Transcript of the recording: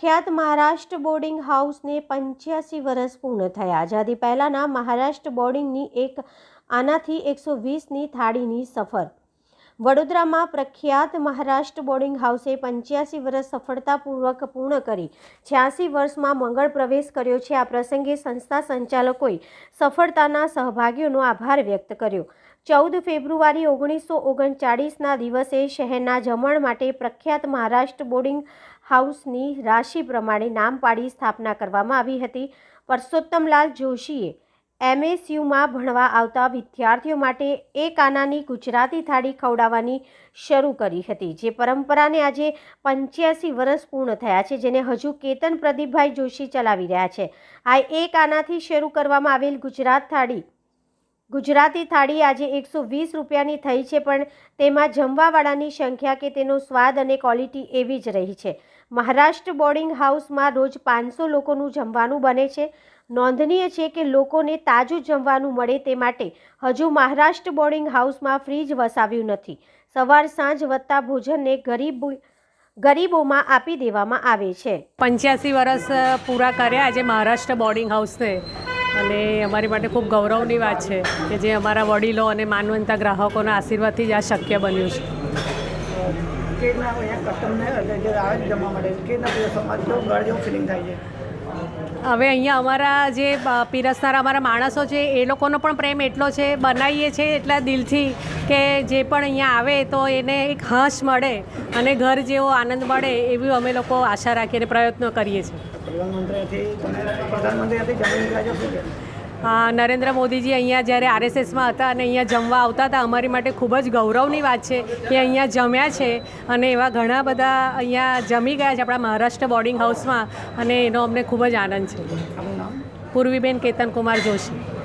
પ્રખ્યાત મહારાષ્ટ્ર બોર્ડિંગ હાઉસને પંચ્યાસી વર્ષ પૂર્ણ થયા. આઝાદી પહેલાંના મહારાષ્ટ્ર બોર્ડિંગની એક, આનાથી એકસો વીસની થાળીની સફર. વડોદરામાં પ્રખ્યાત મહારાષ્ટ્ર બોર્ડિંગ હાઉસે પંચ્યાસી વર્ષ સફળતાપૂર્વક પૂર્ણ કરી. છ્યાસી વર્ષમાં મંગળ પ્રવેશ કર્યો છે. આ પ્રસંગે સંસ્થા સંચાલકોએ સફળતાના સહભાગીઓનો આભાર વ્યક્ત કર્યો. ચૌદ ફેબ્રુઆરી ઓગણીસો ઓગણચાળીસના દિવસે શહેરના જમણ માટે પ્રખ્યાત મહારાષ્ટ્ર બોર્ડિંગ હાઉસની રાશિ પ્રમાણે નામ પાડી સ્થાપના કરવામાં આવી હતી. પરસોત્તમલાલ જોશીએ એમએસયુમાં ભણવા આવતા વિદ્યાર્થીઓ માટે એક આનાની ગુજરાતી થાળી ખવડાવવાની શરૂ કરી હતી, જે પરંપરાને આજે પંચ્યાસી વર્ષ પૂર્ણ થયા છે, જેને હજુ કેતન પ્રદીપભાઈ જોશી ચલાવી રહ્યા છે. આ એક આનાથી શરૂ કરવામાં આવેલ ગુજરાત થાળી ગુજરાતી થાળી આજે એકસો વીસ રૂપિયાની થઈ છે, પણ તેમાં જમવાવાળાની સંખ્યા કે તેનો સ્વાદ અને ક્વોલિટી એવી જ રહી છે. મહારાષ્ટ્ર બોર્ડિંગ હાઉસમાં રોજ પાંચસો લોકોનું જમવાનું બને છે. નોંધનીય છે કે લોકોને તાજું જમવાનું મળે તે માટે હજુ મહારાષ્ટ્ર બોર્ડિંગ હાઉસમાં ફ્રીજ વસાવ્યું નથી. સવાર સાંજ વધતા ભોજનને ગરીબ ગરીબોમાં આપી દેવામાં આવે છે. પંચ્યાસી વર્ષ પૂરા કર્યા આજે મહારાષ્ટ્ર બોર્ડિંગ હાઉસને. અને અમારી માટે ખૂબ ગૌરવની વાત છે કે જે અમારા વડીલો અને માનવંતા ગ્રાહકોના આશીર્વાદથી જ આ શક્ય બન્યું છે. હવે અહીંયા અમારા જે પીરસનારા અમારા માણસો છે એ લોકોનો પણ પ્રેમ એટલો છે બનાવીએ છીએ એટલા દિલથી કે જે પણ અહીંયા આવે તો એને એક હંસ મળે અને ઘર જેવો આનંદ મળે એવી અમે લોકો આશા રાખીને પ્રયત્નો કરીએ છીએ. નરેન્દ્ર મોદીજી અહીંયા જ્યારે આરએસએસમાં હતા અને અહીંયા જમવા આવતા હતા અમારી માટે ખૂબ જ ગૌરવની વાત છે કે અહીંયા જમ્યા છે અને એવા ઘણા બધા અહીંયા જમી ગયા છે આપણા મહારાષ્ટ્ર બોર્ડિંગ હાઉસમાં અને એનો અમને ખૂબ જ આનંદ છે. પૂર્વીબેન કેતન કુમાર જોશી.